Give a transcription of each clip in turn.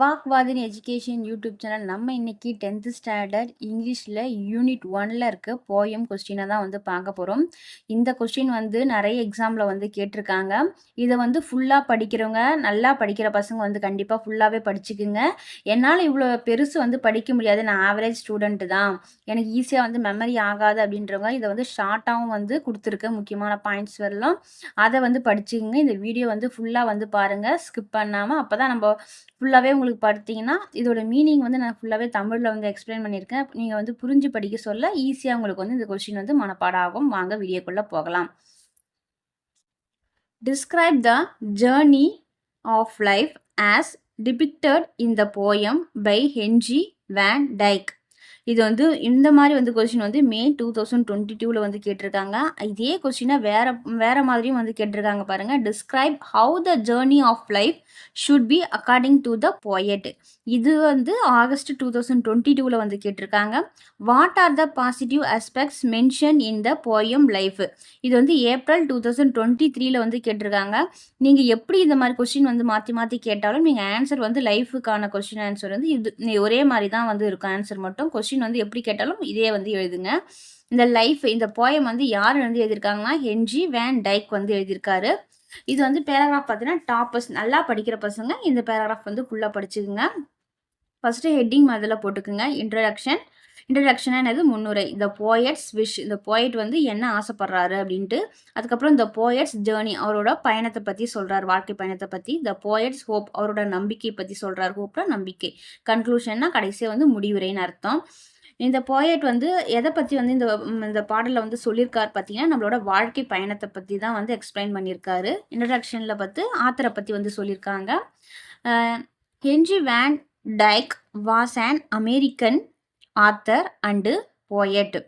வாக்வாதின் education YouTube channel. நம்ம இன்னைக்கு tenth standard இங்கிலீஷில் யூனிட் ஒனில் இருக்க போயம் கொஸ்டினை தான் வந்து பார்க்க போகிறோம் இந்த கொஸ்டின் வந்து நிறைய எக்ஸாமில் வந்து கேட்டிருக்காங்க. இதை வந்து ஃபுல்லாக படிக்கிறவங்க நல்லா படிக்கிற பசங்க வந்து கண்டிப்பாக ஃபுல்லாகவே படிச்சுக்குங்க. என்னால் இவ்வளோ பெருசு வந்து படிக்க முடியாது. நான் ஆவரேஜ் ஸ்டூடெண்ட்டு தான். எனக்கு ஈஸியாக வந்து மெமரி ஆகாது அப்படின்றவங்க இதை வந்து ஷார்ட்டாகவும் வந்து கொடுத்துருக்க முக்கியமான பாயிண்ட்ஸ் வரலாம். அதை வந்து படிச்சுக்குங்க. இந்த வீடியோ வந்து ஃபுல்லாக வந்து பாருங்கள் ஸ்கிப் பண்ணாமல் அப்போ தான் நம்ம ஃபுல்லாகவே உங்களுக்கு பார்த்தீங்கன்னா இதோட மீனிங் வந்து நான் ஃபுல்லாகவே தமிழில் வந்து எக்ஸ்பிளைன் பண்ணியிருக்கேன். நீங்கள் வந்து புரிஞ்சு படிக்க சொல்ல ஈஸியாக உங்களுக்கு வந்து இந்த கொஸ்டின் வந்து மனப்பாடாகும். வாங்க வீடியோக்குள்ளே போகலாம். Describe the journey of life as depicted in the poem by Henry Van Dyke இது வந்து இந்த மாதிரி வந்து கொஸ்டின் வந்து மே டூ தௌசண்ட் டுவெண்ட்டி டூவில் வந்து கேட்டிருக்காங்க. இதே கொஸ்டினை வேற வேற மாதிரியும் வந்து கேட்டிருக்காங்க பாருங்க. Describe how the journey of life should be according to the poet இது வந்து ஆகஸ்ட் டூ தௌசண்ட் டுவெண்ட்டி டூவில் வந்து கேட்டிருக்காங்க. What are the positive aspects mention in the poem life இது வந்து ஏப்ரல் டூ தௌசண்ட் டுவெண்ட்டி த்ரீல வந்து கேட்டிருக்காங்க. நீங்கள் எப்படி இந்த மாதிரி கொஸ்டின் வந்து மாற்றி மாற்றி கேட்டாலும் நீங்கள் ஆன்சர் வந்து லைஃபுக்கான கொஸ்டின் ஆன்சர் வந்து இது ஒரே மாதிரி தான் வந்து இருக்கும். ஆன்சர் மட்டும் கொஸ்டின் கொஸ்டின் வந்து எப்படி கேட்டாலும் இதே வந்து எழுதுங்க. இந்த லைஃப் இந்த போயம் வந்து யார் வந்து எழுதியிருக்காங்கன்னா ஹென்ஜி வேன் டைக் வந்து எழுதியிருக்காரு. இது வந்து பேராகிராஃப் பார்த்தீங்கன்னா டாப்பர்ஸ் நல்லா படிக்கிற பசங்க இந்த பேராகிராஃப் வந்து ஃபுல்லாக படிச்சுக்குங்க. ஃபஸ்ட்டு ஹெட்டிங் அதில் போட்டுக்குங்க. இன்ட்ரடக்ஷன் இன்ட்ரடக்ஷனாக என்னது? முன்னுரை. இந்த போயட்ஸ் விஷ் இந்த போயட் வந்து என்ன ஆசைப்படுறாரு அப்படின்ட்டு அதுக்கப்புறம் இந்த போயட்ஸ் ஜேர்னி அவரோட பயணத்தை பற்றி சொல்கிறார் வாழ்க்கை பயணத்தை பற்றி த போயட்ஸ் ஹோப் அவரோட நம்பிக்கை பற்றி சொல்கிறார் ஹோப்னா நம்பிக்கை. கன்க்ளூஷன்னா கடைசியாக வந்து முடிவுரைன்னு அர்த்தம். இந்த போயட் வந்து எதை பற்றி வந்து இந்த இந்த பாடலில் வந்து சொல்லியிருக்காரு பார்த்தீங்கன்னா நம்மளோட வாழ்க்கை பயணத்தை பற்றி தான் வந்து எக்ஸ்பிளைன் பண்ணியிருக்காரு இன்ட்ரடக்ஷனில் பார்த்து ஆத்தரை பற்றி வந்து சொல்லியிருக்காங்க Henry Van Dyke was an American author and poet.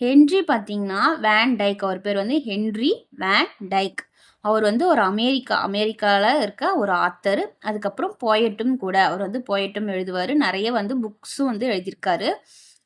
Henry பார்த்தீங்கன்னா வேன் டைக். அவர் பேர் வந்து ஹென்ரி வேன் டைக். அவர் வந்து ஒரு அமெரிக்கா அமெரிக்காவில் இருக்க ஒரு ஆத்தர். அதுக்கப்புறம் போயட்டும் கூட. அவர் வந்து போயட்டும் எழுதுவார். நிறைய வந்து புக்ஸும் வந்து எழுதியிருக்காரு.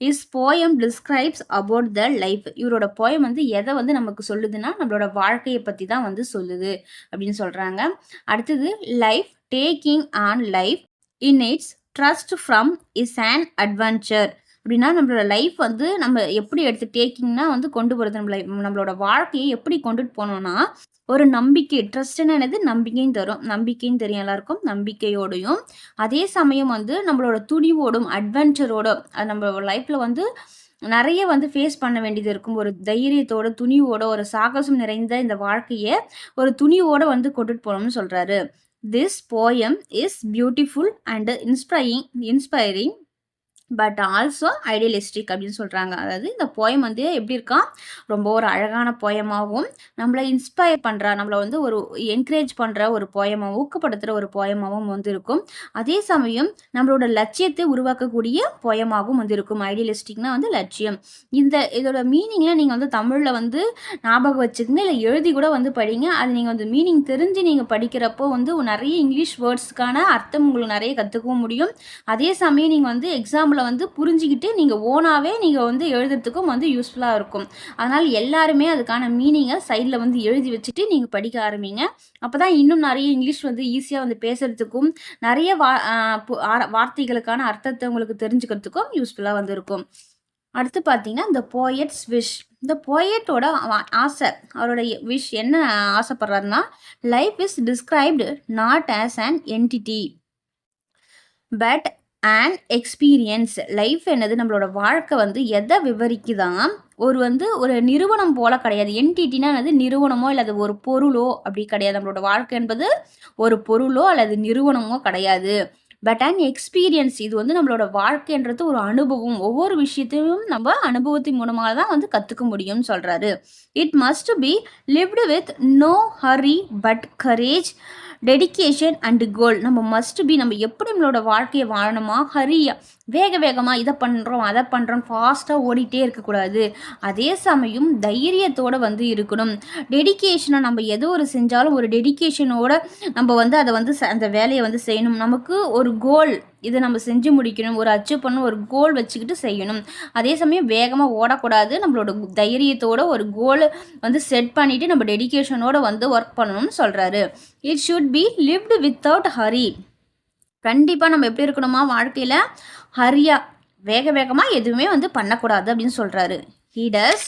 Is poem describes about the life இவரோட போயம் வந்து எதை வந்து நமக்கு சொல்லுதுன்னா நம்மளோட வாழ்க்கையை பற்றி தான் வந்து சொல்லுது அப்படின்னு சொல்கிறாங்க அடுத்தது life taking on life in its trust from is an adventure அப்படின்னா நம்மளோட லைஃப் வந்து நம்ம எப்படி எடுத்து டேக்கிங்னா வந்து கொண்டு போகிறது நம்ம லைஃப் நம்மளோட வாழ்க்கையை எப்படி கொண்டுட்டு போனோம்னா ஒரு நம்பிக்கை ட்ரஸ்ட்னு என்னது நம்பிக்கையும் தரும். நம்பிக்கையும் தெரியும் எல்லாருக்கும் நம்பிக்கையோடையும். அதே சமயம் வந்து நம்மளோட துணிவோடும் அட்வென்ச்சரோடும் அது நம்ம லைஃப்பில் வந்து நிறைய வந்து ஃபேஸ் பண்ண வேண்டியது இருக்கும். ஒரு தைரியத்தோட துணிவோட ஒரு சாகசம் நிறைந்த இந்த வாழ்க்கையை ஒரு துணிவோட வந்து கொண்டுட்டு போகணும்னு சொல்கிறாரு this poem is beautiful and inspiring inspiring but also idealistic அப்படின்னு சொல்கிறாங்க அதாவது இந்த போயம் வந்து எப்படி இருக்கா? ரொம்ப ஒரு அழகான போயமாகவும் நம்மளை இன்ஸ்பயர் பண்ணுற நம்மளை வந்து ஒரு என்கரேஜ் பண்ணுற ஒரு போயமாக ஊக்கப்படுத்துகிற ஒரு போயமாகவும் வந்து இருக்கும். அதே சமயம் நம்மளோட லட்சியத்தை உருவாக்கக்கூடிய போயமாகவும் வந்து இருக்கும். ஐடியலிஸ்டிக்னா வந்து லட்சியம். இந்த இதோட மீனிங்கில் நீங்கள் வந்து தமிழில் வந்து ஞாபகம் வச்சுக்கோங்க. இல்லை எழுதி கூட வந்து படிங்க. அது நீங்கள் வந்து மீனிங் தெரிஞ்சு நீங்கள் படிக்கிறப்போ வந்து நிறைய இங்கிலீஷ் வேர்ட்ஸ்க்கான அர்த்தம் உங்களுக்கு நிறைய கற்றுக்கவும் முடியும். அதே சமயம் நீங்கள் வந்து எக்ஸாம்பிள் உங்களை வந்து புரிஞ்சுக்கிட்டு நீங்கள் ஓனாகவே நீங்கள் வந்து எழுதுறதுக்கும் வந்து யூஸ்ஃபுல்லாக இருக்கும். அதனால் எல்லாருமே அதுக்கான மீனிங்கை சைடில் வந்து எழுதி வச்சுட்டு நீங்கள் படிக்க ஆரம்பிங்க. அப்போ தான் இன்னும் நிறைய இங்கிலீஷ் வந்து ஈஸியாக வந்து பேசுகிறதுக்கும் நிறைய வா வார்த்தைகளுக்கான அர்த்தத்தை உங்களுக்கு தெரிஞ்சுக்கிறதுக்கும் யூஸ்ஃபுல்லாக வந்து இருக்கும் அடுத்து பார்த்தீங்கன்னா இந்த போயட்ஸ் விஷ் இந்த போயட்டோட ஆசை அவரோட விஷ் என்ன ஆசைப்படுறாருன்னா life is described not as an entity but and experience life என்னது நம்மளோட வாழ்க்கை வந்து எதை விவரிக்குதான் ஒரு வந்து ஒரு நிறுவனம் போல கிடையாது. என்டிட்டினா என்னது? நிறுவனமோ அல்லது ஒரு பொருளோ அப்படி கிடையாது. நம்மளோட வாழ்க்கை என்பது ஒரு பொருளோ அல்லது நிறுவனமோ கிடையாது. பட் அண்ட் எக்ஸ்பீரியன்ஸ் இது வந்து நம்மளோட வாழ்க்கைன்றது ஒரு அனுபவம். ஒவ்வொரு விஷயத்தையும் நம்ம அனுபவத்தின் மூலமாக தான் வந்து கற்றுக்க முடியும்னு சொல்கிறாரு it must be lived with no hurry but courage dedication and goal நம்ம மஸ்ட் பி நம்ம எப்படி நம்மளோட வாழ்க்கையை வாழணுமா? ஹரியா வேக வேகமாக இதை பண்ணுறோம் அதை பண்ணுறோம் ஃபாஸ்ட்டாக ஓடிட்டே இருக்கக்கூடாது. அதே சமயம் தைரியத்தோடு வந்து இருக்கணும். டெடிக்கேஷனை நம்ம எது ஒரு செஞ்சாலும் ஒரு டெடிக்கேஷனோட நம்ம வந்து அதை வந்து அந்த வேலையை வந்து செய்யணும். நமக்கு ஒரு கோல் இதை நம்ம செஞ்சு முடிக்கணும். ஒரு அச்சீவ் பண்ணணும் ஒரு கோல் வச்சுக்கிட்டு செய்யணும். அதே சமயம் வேகமாக ஓடக்கூடாது. நம்மளோட தைரியத்தோட ஒரு கோல் வந்து செட் பண்ணிவிட்டு நம்ம டெடிக்கேஷனோட வந்து ஒர்க் பண்ணணும்னு சொல்கிறாரு it should be lived without hurry கண்டிப்பாக நம்ம எப்படி இருக்கணுமா வாழ்க்கையில்? ஹரியா வேக வேகமாக எதுவுமே வந்து பண்ணக்கூடாது அப்படின்னு சொல்கிறாரு he does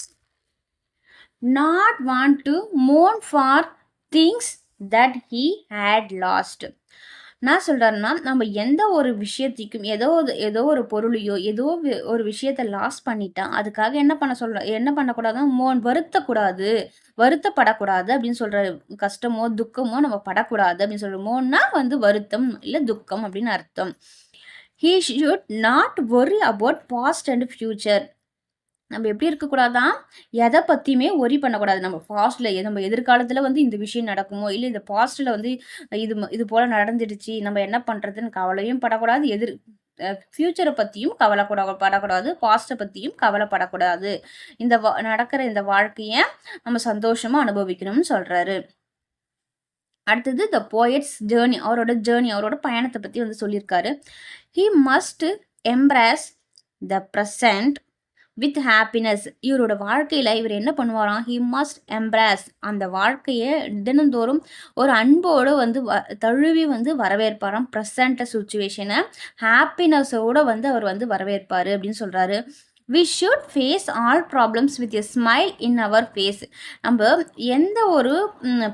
not want to moan for things that he had lost நான் சொல்கிறேன்னா நம்ம எந்த ஒரு விஷயத்துக்கும் ஏதோ ஏதோ ஒரு பொருளையோ ஏதோ ஒரு விஷயத்த லாஸ் பண்ணிட்டா அதுக்காக என்ன பண்ண சொல்ற என்ன பண்ணக்கூடாதுன்னா மோன் வருத்தக்கூடாது வருத்தப்படக்கூடாது அப்படின்னு சொல்கிற கஷ்டமோ துக்கமோ நம்ம படக்கூடாது அப்படின்னு சொல்கிற மோன்னா வந்து வருத்தம் இல்லை துக்கம் அப்படின்னு அர்த்தம். He should not worry about past and future நம்ம எப்படி இருக்கக்கூடாதான் எதை பற்றியுமே ஒரி பண்ணக்கூடாது. நம்ம பாஸ்டில் நம்ம எதிர்காலத்தில் வந்து இந்த விஷயம் நடக்குமோ? இல்லை இந்த பாஸ்ட்டில் வந்து இது இது போல் நடந்துடுச்சு. நம்ம என்ன பண்ணுறதுன்னு கவலையும் படக்கூடாது. எதிர் ஃப்யூச்சரை பற்றியும் கவலைப்பட படக்கூடாது. பாஸ்ட்டை பற்றியும் கவலைப்படக்கூடாது. இந்த நடக்கிற இந்த வாழ்க்கையை நம்ம சந்தோஷமாக அனுபவிக்கணும்னு சொல்கிறாரு அடுத்தது த போயட்ஸ் ஜேர்னி அவரோட ஜேர்னி அவரோட பயணத்தை பற்றி வந்து சொல்லியிருக்காரு. He must embrace the present with happiness இவரோட வாழ்க்கையில் இவர் என்ன பண்ணுவாராம்? ஹி மஸ்ட் எம்ப்ராஸ் அந்த வாழ்க்கையை தினந்தோறும் ஒரு அன்போடு வந்து வ தழுவி வந்து வரவேற்பாராம். ப்ரெசண்ட்டை சுச்சுவேஷனை ஹாப்பினஸோடு வந்து அவர் வந்து வரவேற்பார் அப்படின்னு சொல்கிறாரு we should face all problems with a smile in our face நம்ம எந்த ஒரு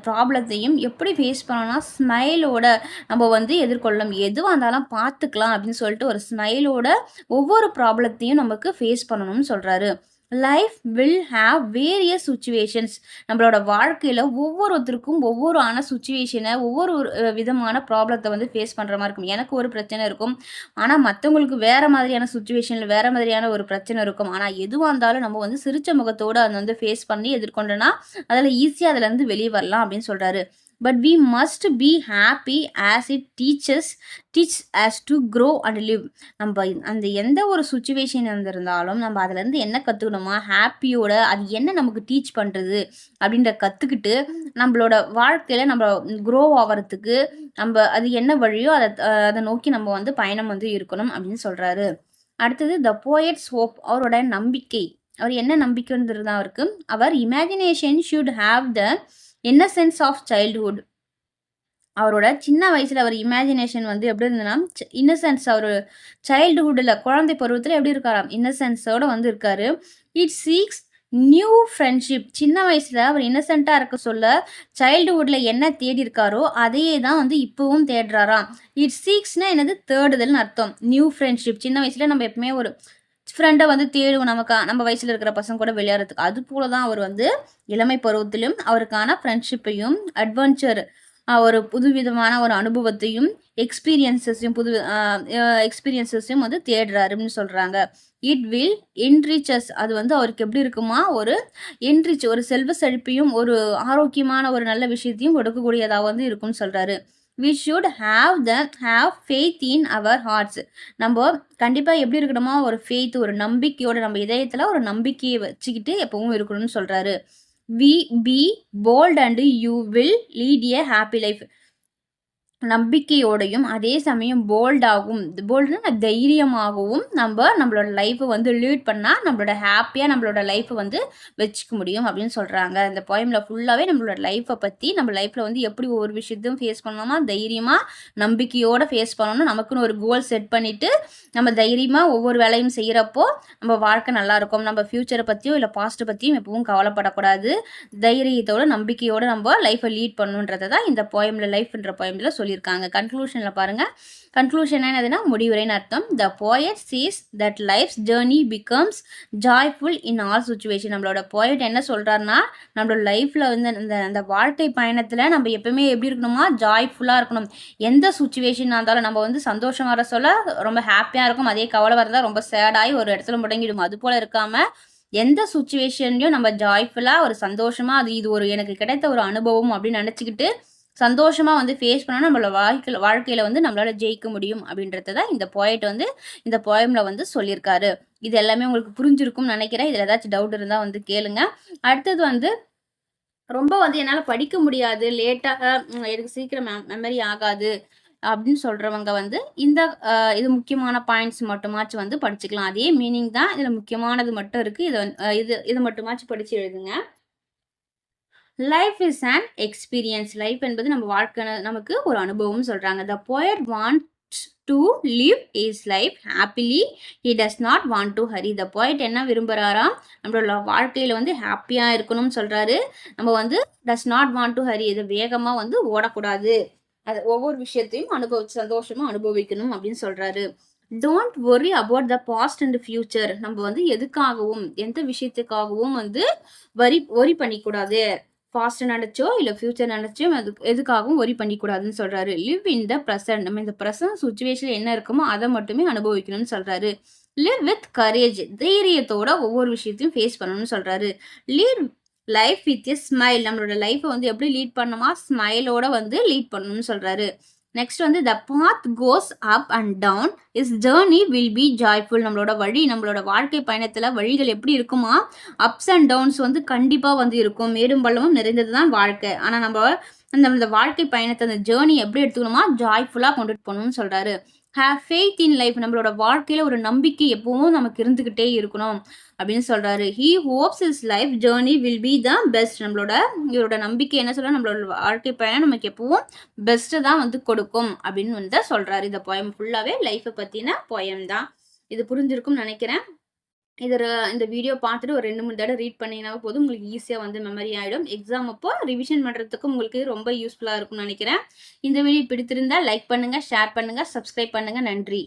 ப்ராப்ளத்தையும் எப்படி ஃபேஸ் பண்ணோம்னா ஸ்மைலோட நம்ம வந்து எதிர்கொள்ளணும். எதுவாக இருந்தாலும் பார்த்துக்கலாம் அப்படின்னு சொல்லிட்டு ஒரு ஸ்மைலோட ஒவ்வொரு ப்ராப்ளத்தையும் நமக்கு ஃபேஸ் பண்ணணும்னு சொல்கிறாரு life will have various situations நம்மளோட வாழ்க்கையில் ஒவ்வொருத்தருக்கும் ஒவ்வொரு ஆன சுச்சுவேஷனை ஒவ்வொரு விதமான ப்ராப்ளத்தை வந்து ஃபேஸ் பண்ணுற மாதிரி இருக்கும். எனக்கு ஒரு பிரச்சனை இருக்கும். ஆனால் மற்றவங்களுக்கு வேறு மாதிரியான சுச்சுவேஷனில் வேறு மாதிரியான ஒரு பிரச்சனை இருக்கும். ஆனால் எதுவாக இருந்தாலும் நம்ம வந்து சிரிச்ச முகத்தோடு அதை வந்து ஃபேஸ் பண்ணி எதிர்கொண்டோன்னா அதில் ஈஸியாக அதுலேருந்து வெளியே வரலாம் அப்படின்னு சொல்கிறாரு but we must be happy as it teachers teach us to grow and live நம்ம அந்த எந்த ஒரு சுச்சுவேஷன் இருந்தாலும் நம்ம அதுலேருந்து என்ன கற்றுக்கணுமா ஹாப்பியோட அது என்ன நமக்கு டீச் பண்ணுறது அப்படின்ற கற்றுக்கிட்டு நம்மளோட வாழ்க்கையில் நம்ம க்ரோ ஆகிறதுக்கு நம்ம அது என்ன வழியோ அதை அதை நோக்கி நம்ம வந்து பயணம் வந்து இருக்கணும் அப்படின்னு சொல்கிறாரு அடுத்தது த போயட்ஸ் ஹோப் அவரோட நம்பிக்கை. அவர் என்ன நம்பிக்கைன்றது தான் இருக்குது our imagination should have the innocence of childhood அவரோட சின்ன வயசில் அவர் இமேஜினேஷன் வந்து எப்படி இருந்ததுன்னா இன்னசென்ஸ் அவர் சைல்டுஹுட்டில் குழந்தை பருவத்தில் எப்படி இருக்காராம்? இன்னசென்ஸோடு வந்து இருக்காரு. இட் சீக்ஸ் நியூ ஃப்ரெண்ட்ஷிப் சின்ன வயசில் அவர் இன்னசென்ட்டாக இருக்க சொல்ல சைல்டுஹுட்டில் என்ன தேடி இருக்காரோ அதையே தான் வந்து இப்போவும் தேடுறாராம். இட் சீக்ஸ்னால் என்னது? தேடுதல்னு அர்த்தம். நியூ ஃப்ரெண்ட்ஷிப் சின்ன வயசில் நம்ம எப்பவுமே ஒரு ஃப்ரெண்டை வந்து தேடுவோம். நமக்கு நம்ம வயசில் இருக்கிற பசங்க கூட விளையாடுறதுக்கு. அது போல தான் அவர் வந்து இளமை பருவத்திலும் அவருக்கான ஃப்ரெண்ட்ஷிப்பையும் அட்வென்ச்சர் ஒரு புதுவிதமான ஒரு அனுபவத்தையும் எக்ஸ்பீரியன்சஸையும் புது எக்ஸ்பீரியன்சஸையும் வந்து தேடுறாருன்னு சொல்கிறாங்க இட் வில் என்ரிச்சஸ் அது வந்து அவருக்கு எப்படி இருக்குமா? ஒரு என்ரிச் ஒரு செல்வ செழிப்பையும் ஒரு ஆரோக்கியமான ஒரு நல்ல விஷயத்தையும் கொடுக்கக்கூடியதாக வந்து இருக்கும்னு சொல்கிறாரு we should have the have faith in our hearts நம்ம கண்டிப்பாக எப்படி இருக்கணுமோ ஒரு ஃபெய்த் ஒரு நம்பிக்கையோட நம்ம இதயத்தில் ஒரு நம்பிக்கையை வச்சுக்கிட்டு எப்பவும் இருக்கணும்னு சொல்கிறாரு we be bold and you will lead a happy life நம்பிக்கையோடையும் அதே சமயம் போல்டாகவும் போல்டுனா தைரியமாகவும் நம்ம நம்மளோட லைஃப்பை வந்து லீட் பண்ணால் நம்மளோட ஹாப்பியாக நம்மளோட லைஃப்பை வந்து வச்சுக்க முடியும் அப்படின்னு சொல்கிறாங்க இந்த போயமில் ஃபுல்லாகவே நம்மளோட லைஃப்பை பற்றி நம்ம லைஃப்பில் வந்து எப்படி ஒவ்வொரு விஷயத்தையும் ஃபேஸ் பண்ணணுமா தைரியமாக நம்பிக்கையோடு ஃபேஸ் பண்ணணும் நமக்குன்னு ஒரு கோல் செட் பண்ணிவிட்டு நம்ம தைரியமாக ஒவ்வொரு வேலையும் செய்கிறப்போ நம்ம வாழ்க்கை நல்லாயிருக்கும் நம்ம ஃப்யூச்சரை பற்றியும் இல்லை பாஸ்ட்டை பற்றியும் எப்பவும் கவலைப்படக்கூடாது. தைரியத்தோட நம்பிக்கையோடு நம்ம லைஃப்பை லீட் பண்ணுன்றதை தான் இந்த போயமில் லைஃப்ன்ற போயமில் சொல்லி சொல்லியிருக்காங்க. கன்க்ளூஷனில் பாருங்கள் கன்க்ளூஷன் என்னதுன்னா முடிவுரைன்னு அர்த்தம். The poet sees that life's journey becomes joyful in all situation நம்மளோட போயட் என்ன சொல்கிறாருன்னா நம்மளோட லைஃப்பில் வந்து இந்த அந்த வாழ்க்கை பயணத்தில் நம்ம எப்பவுமே எப்படி இருக்கணுமா ஜாய்ஃபுல்லாக இருக்கணும். எந்த சுச்சுவேஷனாக இருந்தாலும் நம்ம வந்து சந்தோஷம் வர சொல்ல ரொம்ப ஹாப்பியாக இருக்கும். அதே கவலை வரதா ரொம்ப சேடாகி ஒரு இடத்துல முடங்கிடும். அது போல் இருக்காமல் எந்த சுச்சுவேஷன்லையும் நம்ம ஜாய்ஃபுல்லாக ஒரு சந்தோஷமாக அது இது ஒரு எனக்கு கிடைத்த ஒரு அனுபவம் அப்படின்னு நினச்சிக்கிட்டு சந்தோஷமாக வந்து ஃபேஸ் பண்ணால் நம்மளோட வாழ்க்கையில் வாழ்க்கையில் வந்து நம்மளால் ஜெயிக்க முடியும் அப்படின்றத தான் இந்த போயட் வந்து இந்த போயமில் வந்து சொல்லியிருக்காரு. இது எல்லாமே உங்களுக்கு புரிஞ்சிருக்கும்னு நினைக்கிறேன். இதில் ஏதாச்சும் டவுட் இருந்தால் வந்து கேளுங்க. அடுத்தது வந்து ரொம்ப வந்து என்னால் படிக்க முடியாது. லேட்டாக எனக்கு சீக்கிரம் மெமரி ஆகாது அப்படின்னு சொல்கிறவங்க வந்து இந்த இது முக்கியமான பாயிண்ட்ஸ் மட்டுமாச்சும் வந்து படிச்சுக்கலாம். அதே மீனிங் தான் இதில் முக்கியமானது மட்டும் இருக்குது இதை இது இது மட்டுமாச்சும் படித்து எழுதுங்க. Life is and experience life என்பது நம்ம வாழ்க்கை நமக்கு ஒரு அனுபவம் சொல்கிறாங்க the poet want to live is life happily he does not want to hurry the point என்ன விரும்புகிறாராம் நம்மளோட வாழ்க்கையில் வந்து ஹாப்பியாக இருக்கணும்னு சொல்கிறாரு நம்ம வந்து does not want to hurry இதை வேகமாக வந்து ஓடக்கூடாது. அது ஒவ்வொரு விஷயத்தையும் அனுபவி சந்தோஷமாக அனுபவிக்கணும் அப்படின்னு சொல்கிறாரு don't worry about the past and future நம்ம வந்து எதுக்காகவும் எந்த விஷயத்துக்காகவும் வந்து வரி ஒரி பண்ணிக்கூடாது. பாஸ்ட்டை நினச்சோ இல்லை ஃப்யூச்சர் நினச்சோ அது எதுக்காகவும் ஒரி பண்ணிக்கூடாதுன்னு சொல்கிறாரு லிவ் இன் த ப்ரெசன்ட் நம்ம இந்த ப்ரெசன்ட் சுச்சுவேஷன் என்ன இருக்குமோ அதை மட்டுமே அனுபவிக்கணும்னு சொல்கிறாரு லிவ் வித் கரேஜ் தைரியத்தோட ஒவ்வொரு விஷயத்தையும் ஃபேஸ் பண்ணணும்னு சொல்கிறாரு lead life with a smile நம்மளோட லைஃப்பை வந்து எப்படி லீட் பண்ணணுமா ஸ்மைலோட வந்து லீட் பண்ணணும்னு சொல்கிறாரு நெக்ஸ்ட் வந்து the path goes up and down is journey will be joyful நம்மளோட வழி நம்மளோட வாழ்க்கை பயணத்தில் வழிகள் எப்படி இருக்குமா? அப்ஸ் அண்ட் டவுன்ஸ் வந்து கண்டிப்பாக வந்து இருக்கும். மேடும் பள்ளமும் நிறைந்தது தான் வாழ்க்கை. ஆனால் நம்ம அந்த வாழ்க்கை பயணத்தை அந்த ஜேர்னி எப்படி எடுத்துக்கணுமா? ஜாய்ஃபுல்லாக கொண்டுட்டு போகணும்னு சொல்கிறாரு ஹேவ் ஃபெய்த் இன் லைஃப் நம்மளோட வாழ்க்கையில் ஒரு நம்பிக்கை எப்பவும் நமக்கு இருந்துக்கிட்டே இருக்கணும். அப்படின்னு சொல்கிறாரு he hopes is life journey will be the best நம்மளோட இவரோட நம்பிக்கை என்ன சொல்ல நம்மளோட வாழ்க்கை பயணம் நமக்கு எப்பவும் பெஸ்ட்டை தான் வந்து கொடுக்கும். அப்படின்னு வந்து சொல்கிறாரு இந்த போயம் ஃபுல்லாகவே லைஃப்பை பற்றின போயம் தான். இது புரிஞ்சிருக்கும்னு நினைக்கிறேன். இதில் இந்த வீடியோ பார்த்துட்டு ஒரு ரெண்டு மூணு தடவை ரீட் பண்ணிங்கன்னா போதும் உங்களுக்கு ஈஸியாக வந்து மெமரி ஆகிடும் எக்ஸாம் அப்போ ரிவிஷன் பண்ணுறதுக்கும் உங்களுக்கு ரொம்ப யூஸ்ஃபுல்லாக இருக்கும்னு நினைக்கிறேன். இந்த வீடியோ பிடித்திருந்தால் லைக் பண்ணுங்கள் ஷேர் பண்ணுங்கள் சப்ஸ்கிரைப் பண்ணுங்கள் நன்றி.